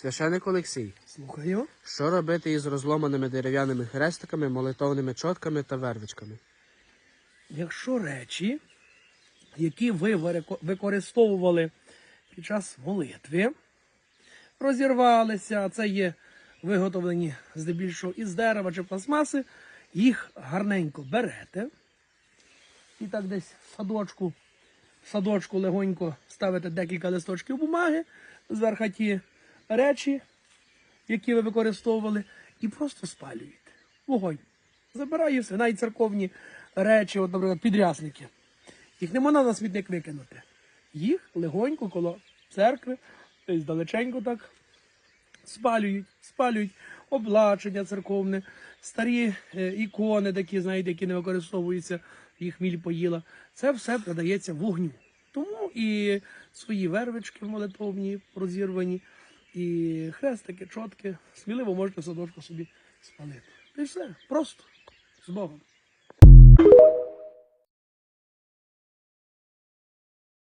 Священик Олексій, Слухаю. що робити із розломаними дерев'яними хрестиками, молитовними чотками та вервичками? Якщо речі, які ви використовували під час молитви, розірвалися, а це є виготовлені здебільшого із дерева чи пластмаси, їх гарненько берете і так десь в садочку, в садочку легонько ставите декілька листочків бумаги, зверху ті речі, які ви використовували, і просто спалюєте. Вогонь. Забирає все, навіть церковні речі, от, наприклад, підрясники. Їх не можна на смітник викинути. Їх легонько коло церкви, десь далеченько так спалюють, спалюють облачення церковне, старі е, ікони, такі, знаєте, які не використовуються, їх міль поїла. Це все продається вогню. Тому і свої вервички молитовні розірвані, і хрестики, чотки, сміливо можете садочку собі спалити. І все, просто з Богом.